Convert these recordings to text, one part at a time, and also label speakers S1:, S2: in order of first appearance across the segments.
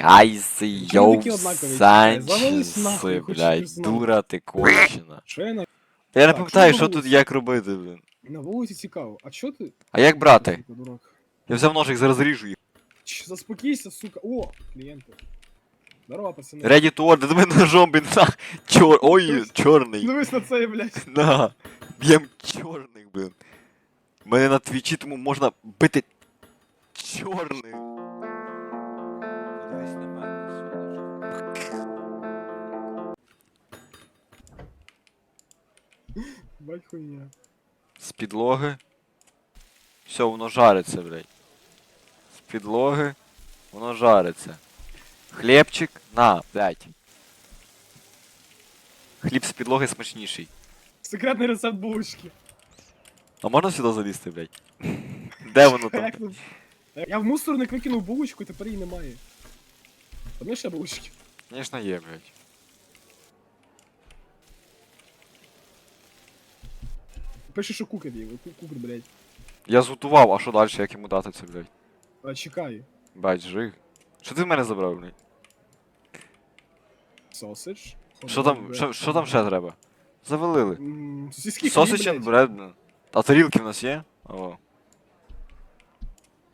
S1: Айси,
S2: Чому
S1: йоу, Санчеси, блядь, дура ти кончена.
S2: Я.
S1: Я не пам'ятаю,
S2: що
S1: що тут як робити, блін.
S2: на вулиці цікаво. А чо ти?
S1: А як брати? Я взяв ножик, зараз ріжу їх.
S2: Ч, заспокійся, сука. О, клієнти. Здорово, пацани.
S1: Ready to order, давай ножом, блін, на. Чор... Ой, чорний.
S2: Дивись на це, блядь.
S1: На. Б'єм чорних, блін. Мене на твічі, тому можна бити чорних.
S2: Бать хуйня.
S1: З підлоги. Все, воно жариться, блядь. З підлоги. Воно жариться. Хлібчик. На, блядь. Хліб з підлоги смачніший.
S2: Секретний рецепт булочки.
S1: А можна сюди залізти, блядь? Де воно там?
S2: Я в мусорник викинув булочку, тепер її немає. Є ще булочки?
S1: Звісно, є, блядь.
S2: Пише, що кукер є, кукер, блядь.
S1: Я зготував, а що далі, як йому дати це, блядь?
S2: А, чекаю.
S1: Бать, жиг. Що ти в мене забрав, блядь?
S2: Сосидж.
S1: Що там, що, що там ще треба? Завалили.
S2: М, Сосиски
S1: Сосич and
S2: блядь.
S1: bread. А тарілки в нас є? О.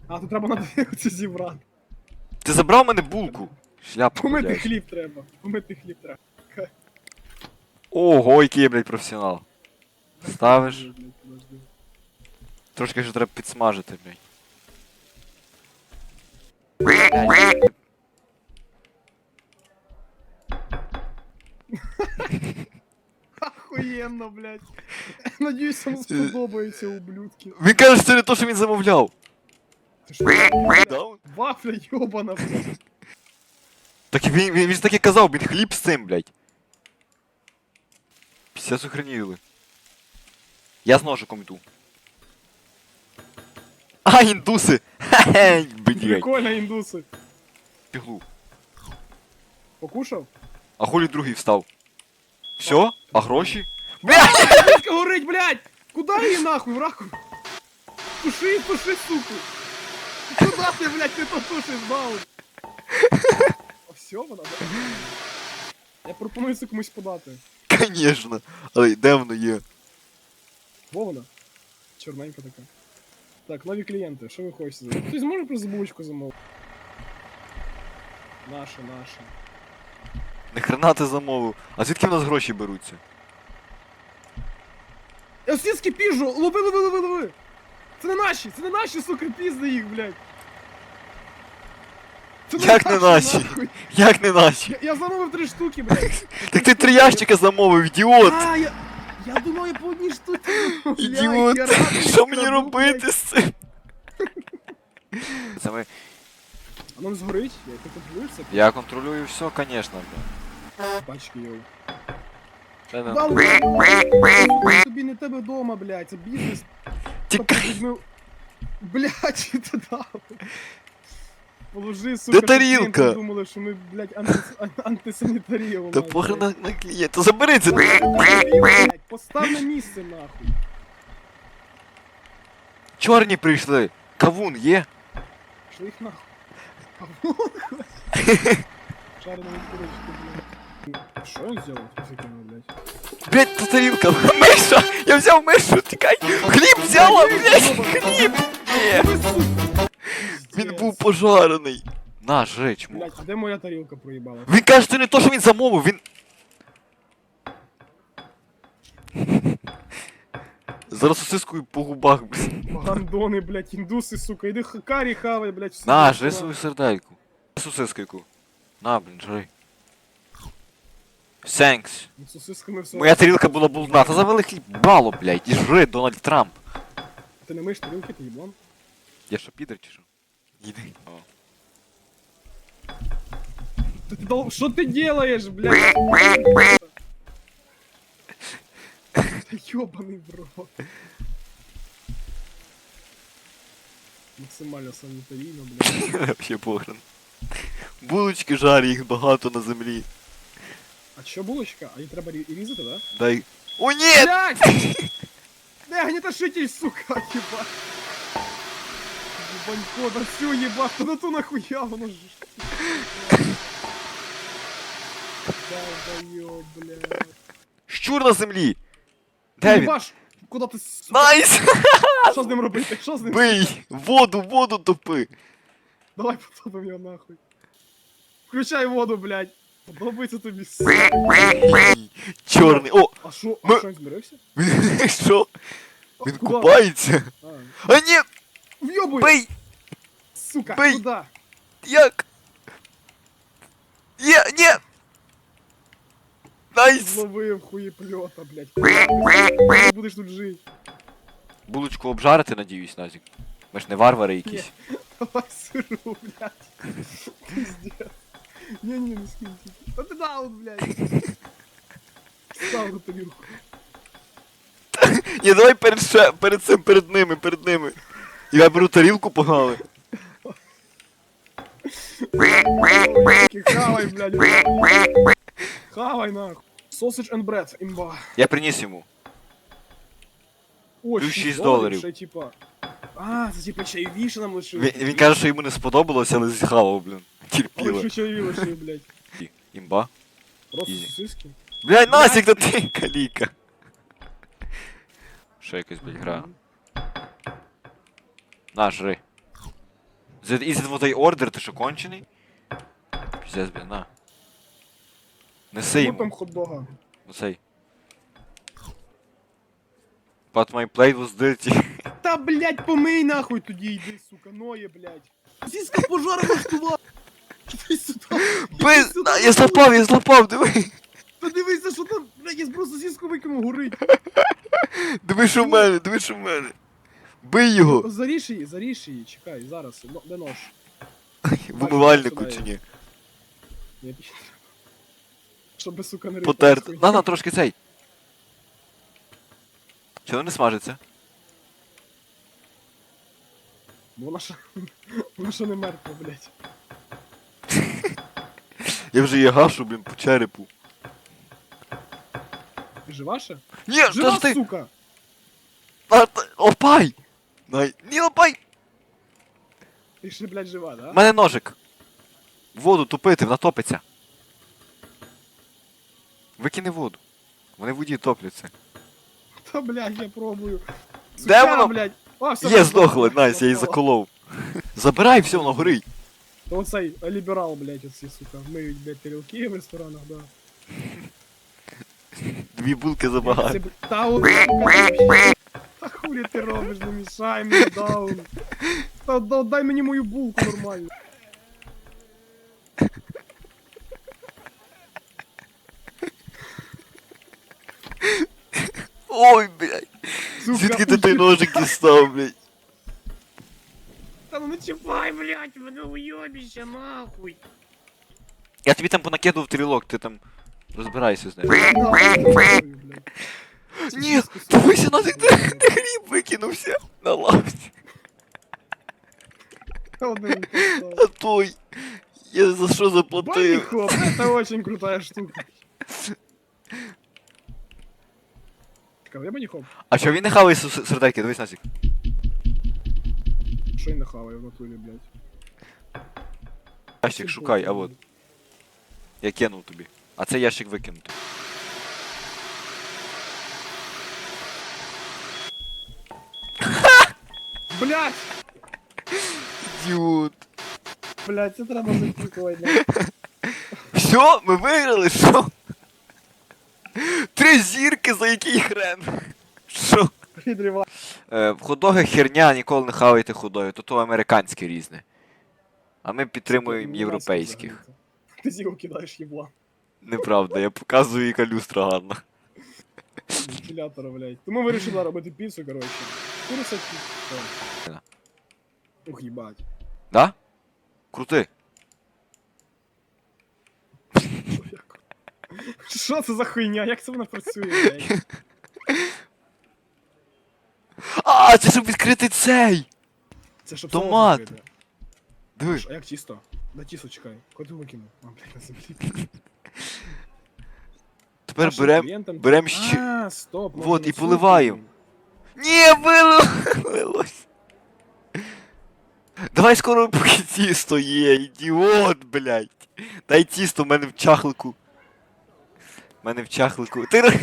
S2: А, тут треба на це зібрати.
S1: Ти забрав мене булку? Шляпу,
S2: Помити
S1: блядь.
S2: хліб треба. Помити хліб треба.
S1: Ого, який я, блядь, професіонал. Ставиш. Трошки ще треба підсмажити, блядь.
S2: Охуєнно, блядь. Надіюсь, вам сподобаються ублюдки.
S1: Він каже, що це не то, що він замовляв.
S2: Ти що, вафля йобана, блядь.
S1: Так він, він, він ж так і казав, він хліб з цим, блядь. Після сохраніли. Я з ножиком йду. А, індуси! Хе-хе, блядь.
S2: Прикольно, індуси.
S1: Піглу.
S2: Покушав?
S1: А хулі другий встав. Все? А гроші? Блядь!
S2: Горить, блядь! Куда її нахуй, в раку? Туши, туши, суку! Куда ти, блядь, ти то тушиш, бау? А все, вона, да? Я пропоную це комусь подати.
S1: Конечно. Але де воно є?
S2: Во вона. Чорненька така. Так, нові клієнти, що ви хочете замовити? Хтось може про забулочку замовити? Наша, наша.
S1: Нахрена ти замовив? А звідки в нас гроші беруться?
S2: Я сіски піжу! Лови, лови, лови, лови! Це не наші! Це не наші, сука, пізди їх, блядь! Це
S1: Як не наші?
S2: нахуй.
S1: Як не наші?
S2: Я, я замовив три штуки, блядь.
S1: Так ти три ящика замовив, ідіот!
S2: А, я, я думаю, по одній штуці.
S1: Ідіот! Що мені робити з цим? Це ми...
S2: А нам згорить? Я ти контролюєш це?
S1: Я контролюю все, конечно, блядь.
S2: Пачки, йоу.
S1: Це не-
S2: тобі не тебе вдома, блядь, це бізнес.
S1: Тікай!
S2: Блядь, ти дав. Положи, сука,
S1: Де
S2: щоб клієнти? Думали, що ми, блядь, анти... антисанітарія
S1: Та
S2: блядь.
S1: на, на клієнта, забери це!
S2: Блядь, Постав на місце, нахуй.
S1: Чорні прийшли! Кавун є?
S2: Що їх нахуй? Хуй. Шареної курочки, блядь. Що я взяв? Закинув, блядь?
S1: Блять, та тарілка! Миша! Я взяв мишу, тікай! Хліб взяла, блять! Хліб! Ні! Він був пожарений! На, жрич, му.
S2: Блядь, де моя тарілка проїбала?
S1: Він каже, це не то, що він замовив, він. Зараз сосискою по губах, блін.
S2: Гандони, блядь, індуси, сука, іди хакарі хавай, блядь, всі.
S1: На,
S2: блядь,
S1: жри свою сердельку. Сосискайку. На, блін, жри. Thanks.
S2: Ну, Сосисками все.
S1: Моя тарілка була блудна, та завели хліб бало, блядь, і жри, Дональд Трамп.
S2: Ти не миш тарілки, ти їблан?
S1: Я що, підер чи що? Іди. О.
S2: Ти дол... Що ти делаєш, блядь? Та Йобаний в рот. Максимально санітарійно, блядь.
S1: Вообще похрен. Булочки жарі, їх багато на землі.
S2: А що булочка? А її треба рі- різати, да?
S1: Дай. О, ні!
S2: Блядь! Не, гнетошитель, сука, ебать! Ебанько, да всю ебать, да ну ту нахуя, воно ж... Долбоёб, блядь.
S1: Щур на землі! Де він?
S2: Єбаш, Куда ти сука?
S1: Найс!
S2: Що з ним робити? Що з ним?
S1: Бий! Воду, воду топи!
S2: Давай потопим його нахуй. Включай воду, блядь. Подобається тобі. сука.
S1: Чорний. О!
S2: А що?
S1: Ми-
S2: А що він змирився?
S1: Він що? Він
S2: Куда?
S1: купається?
S2: А,
S1: А ні!
S2: В'єбуй!
S1: Бий!
S2: Сука,
S1: бий!
S2: куда?
S1: Як? Є, ні! Найс!
S2: Зловив хуєпльота, блядь. Ти будеш тут жити.
S1: Булочку обжарити, надіюсь, Назік. Ми ж не варвари якісь.
S2: Давай сыру, блядь. Пиздец. Не-не, не скинь. Да ты даун, блядь. Став на тарілку.
S1: Ні, давай перед, ше- перед цим, перед ними, перед ними. Я беру тарілку, погнали.
S2: Хавай, блядь. Хавай, нахуй. Sausage and bread, имба.
S1: Я приніс йому.
S2: О,
S1: Плюс
S2: 6
S1: 6
S2: доларів. Ще, типа. А, це типа чайовіше нам лишили.
S1: Він, він каже, що йому не сподобалося, але з'їхало, блін. Терпіло.
S2: що чайові лишили, блядь.
S1: Імба.
S2: Просто
S1: Ізі.
S2: сосиски.
S1: Блядь, Насік, та ти каліка. Ще якась, блядь, гра. На, жри. Is it what I order, ти що кончений? Піздець, блін, на. Неси
S2: Ну там
S1: йому,
S2: хот-дога.
S1: неси. But my plate was dirty.
S2: Та, блядь, помий нахуй тоді йди, сука, ноє, блядь. Сіска пожара влаштував. Іди сюди.
S1: Би, на, я злапав, я злапав, диви.
S2: Та дивися, що там, блядь, я просто сіску викинув, горить.
S1: Диви, що в мене, диви, що в мене. Бий його.
S2: Заріж її, заріж її, чекай, зараз, но- де нож?
S1: В умивальнику чи ні.
S2: Ні, Щоб, сука, не
S1: Потерти. На, на, трошки цей. Чого не смажиться?
S2: Бо Вона ще, вона ще не мертва, блядь.
S1: Я вже її гашу, блін, по черепу.
S2: Ти жива ще?
S1: Ні,
S2: Жива,
S1: ж ти?
S2: сука!
S1: А, та- Лопай! Най... Ні, лопай!
S2: Ти ще, блядь, жива, да?
S1: У мене ножик. Воду топити, вона топиться. Викини воду. Вони в воді топляться.
S2: Та, блядь, я пробую.
S1: Де воно?
S2: блядь? О, все,
S1: Є,
S2: вона
S1: здохла, найс, я її заколов. Забирай, все, воно горить.
S2: Та оцей ліберал, блядь, оці, сука, миють, блядь, тарілки в ресторанах, да.
S1: Дві булки
S2: Це,
S1: забагато.
S2: б- Та от, сука, ти- Та хулі ти робиш, не мішай мені, даун. Та да- дай мені мою булку нормально.
S1: Ой, блядь.
S2: Сука,
S1: Звідки ти той ножик дістав, блядь?
S2: Та ну не чіпай, блядь, мене уйобіще, нахуй.
S1: Я тобі там понакидував трілок, ти там розбирайся з ним.
S2: Нахуй, блядь.
S1: Ні, дивися, на ти гріб викинувся на лавці.
S2: Один
S1: А той. Я за що заплатив?
S2: Хоп, это очень крутая штука. Чекай, я хоп.
S1: А що він не хаває сус- сердельки, дивись Насік.
S2: Що я не хаваю в натурі, блядь.
S1: Ящик шукай, а от. Я кинув тобі. А це ящик викинути.
S2: Блядь!
S1: Ідіот.
S2: Блядь, це треба нахуй.
S1: Все, ми виграли, що? Три зірки за який хрен. Що?
S2: Підрива.
S1: Е, худоги херня, ніколи не хавайте худою, то то американське різне. А ми підтримуємо європейських.
S2: Ти з його кидаєш єбла.
S1: Неправда, я показую, яка люстра гарна.
S2: Вентилятора, блядь. Тому вирішили робити піцу, коротше. Куриса
S1: Да.
S2: Ух, їбать.
S1: Да? Крути.
S2: Що як? Що це за хуйня? Як це вона працює, блядь?
S1: А, це щоб відкрити цей!
S2: Це щоб
S1: Томат.
S2: закрити.
S1: Диви.
S2: А як тісто? Да тісто чекай. Куди викинув? А, блядь, на землі.
S1: Тепер берем.
S2: клієнтам-
S1: берем ще-
S2: А, стоп. можна
S1: Вот, і
S2: на
S1: поливаємо. Ні, вилилось! Давай скоро поки тісто є, ідіот, блядь. Дай тісто, в мене в чахлику. В мене в чахлику. Ти... р-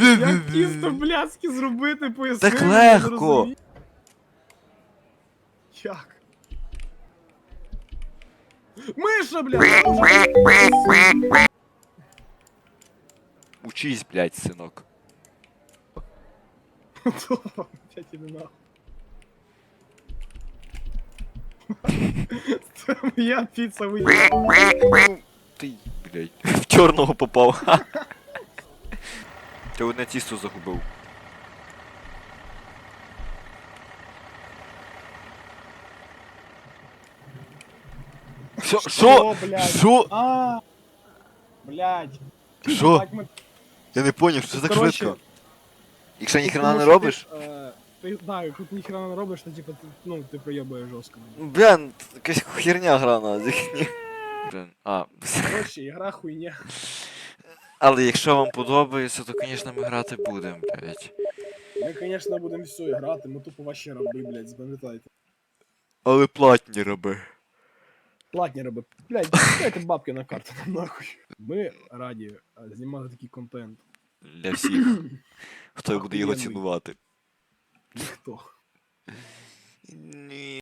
S2: Як тісто блядськи зробити, поясни.
S1: Так
S2: мені, я не
S1: легко.
S2: розумію. Як? Миша, блядь!
S1: Учись, блядь, синок.
S2: Добре, блядь, іди нахуй. Моя піца виїхала.
S1: Ти, блядь, в чорного попав. Ти одне тісто загубив. Що? Що?
S2: блядь?
S1: Що?
S2: Блядь.
S1: Що? Я не поняв, що це так швидко. Якщо ніхрена не робиш?
S2: Да, якщо ти ніхрена не робиш, то типу, ти, ну, ти проєбуєш жорстко.
S1: Бля, ну, якась херня грана. Блін, А,
S2: Короче, ігра хуйня.
S1: але якщо вам подобається, то, звісно, ми грати будемо, блядь.
S2: Ми, звісно, будемо все грати, ми тупо ваші раби, блядь, запам'ятайте.
S1: Але платні роби.
S2: Платні раби. Блядь, дайте бабки на карту нам нахуй. Ми раді е, знімати такий контент.
S1: Для всіх, хто буде його цінувати.
S2: Ніхто.
S1: Ні.